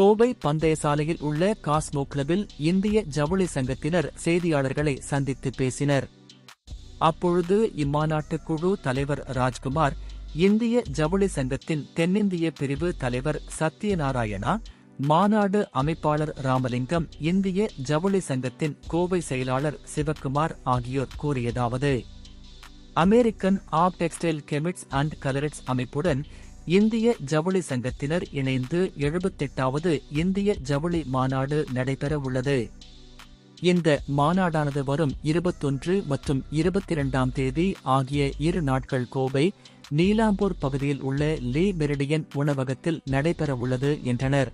கோவை பந்தயசாலையில் உள்ள காஸ்மோ கிளபில் இந்திய ஜவுளி சங்கத்தினர் செய்தியாளர்களை சந்தித்து பேசினர். அப்பொழுது இம்மாநாட்டு குழு தலைவர் ராஜ்குமார் இந்திய ஜவுளி சங்கத்தின் தென்னிந்திய பிரிவு தலைவர் சத்யநாராயணா மாநாடு அமைப்பாளர் ராமலிங்கம் இந்திய ஜவுளி சங்கத்தின் கோவை செயலாளர் சிவக்குமார் ஆகியோர் கூறியதாவது. American of textile chemists and colourists அமைப்புடன் இந்திய ஜவுளி சங்கத்தினர் இணைந்து எழுபத்தெட்டாவது இந்திய ஜவுளி மாநாடு நடைபெற உள்ளது. இந்த மாநாடானது வரும் இருபத்தொன்று மற்றும் இருபத்தி இரண்டாம் தேதி ஆகிய இரு நாட்கள் கோவை நீலாம்பூர் பகுதியில் உள்ள லீ மெரிடியன் உணவகத்தில் நடைபெற உள்ளது என்றனர்.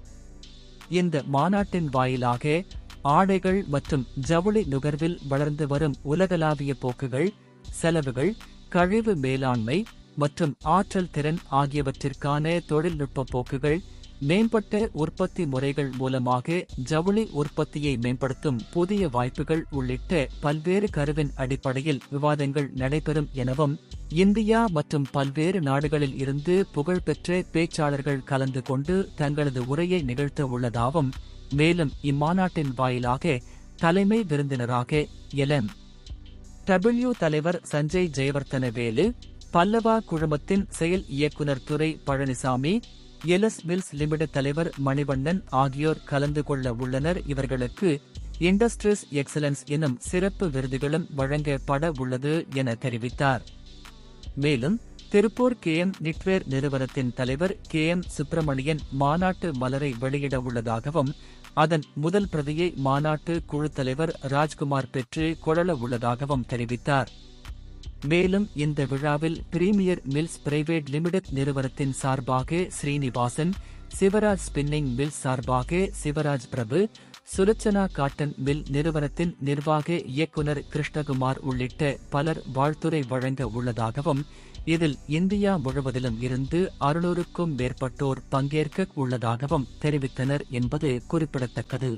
இந்த மாநாட்டின் வாயிலாக ஆடைகள் மற்றும் ஜவுளி நுகர்வில் வளர்ந்து வரும் உலகளாவிய போக்குகள் செலவுகள் கழிவு மேலாண்மை மற்றும் ஆற்றல் திறன் ஆகியவற்றிற்கான தொழில்நுட்ப போக்குகள் மேம்பட்ட உற்பத்தி முறைகள் மூலமாக ஜவுளி உற்பத்தியை மேம்படுத்தும் புதிய வாய்ப்புகள் உள்ளிட்ட பல்வேறு கருவின் அடிப்படையில் விவாதங்கள் நடைபெறும் எனவும் இந்தியா மற்றும் பல்வேறு நாடுகளில் இருந்து புகழ்பெற்ற பேச்சாளர்கள் கலந்து கொண்டு தங்களது உரையை நிகழ்த்த உள்ளதாகவும் மேலும் இம்மாநாட்டின் வாயிலாக தலைமை விருந்தினராக எலம் டபிள்யூ தலைவர் சஞ்சய் ஜெயவர்த்தன வேலு பல்லவா குழுமத்தின் செயல் இயக்குனர் துரை பழனிசாமி எலஸ் மில்ஸ் லிமிடெட் தலைவர் மணிவண்ணன் ஆகியோர் கலந்து கொள்ள உள்ளனர். இவர்களுக்கு இண்டஸ்ட்ரீஸ் எக்ஸலன்ஸ் எனும் சிறப்பு விருதுகளும் வழங்கப்பட உள்ளது என தெரிவித்தார். மேலும் திருப்பூர் கே எம் நிட்வேர் நிறுவனத்தின் தலைவர் கே எம் சுப்பிரமணியன் மாநாட்டு மலரை வெளியிட உள்ளதாகவும் அதன் முதல் பிரதியை மாநாட்டு குழு தலைவர் ராஜ்குமார் பெற்று கொள்ள உள்ளதாகவும் தெரிவித்தார். மேலும் இந்த விழாவில் பிரீமியர் மில்ஸ் பிரைவேட் லிமிடெட் நிறுவனத்தின் சார்பாக ஸ்ரீனிவாசன் சிவராஜ் ஸ்பின்னிங் மில் சார்பாக சிவராஜ் பிரபு சுலச்சனா காட்டன் மில் நிறுவனத்தின் நிர்வாக இயக்குனர் கிருஷ்ணகுமார் உள்ளிட்ட பலர் வாழ்த்துரை வழங்க உள்ளதாகவும் இதில் இந்தியா முழுவதிலும் இருந்து அறுநூறுக்கும் மேற்பட்டோர் பங்கேற்க உள்ளதாகவும் தெரிவித்தனர் என்பது குறிப்பிடத்தக்கது.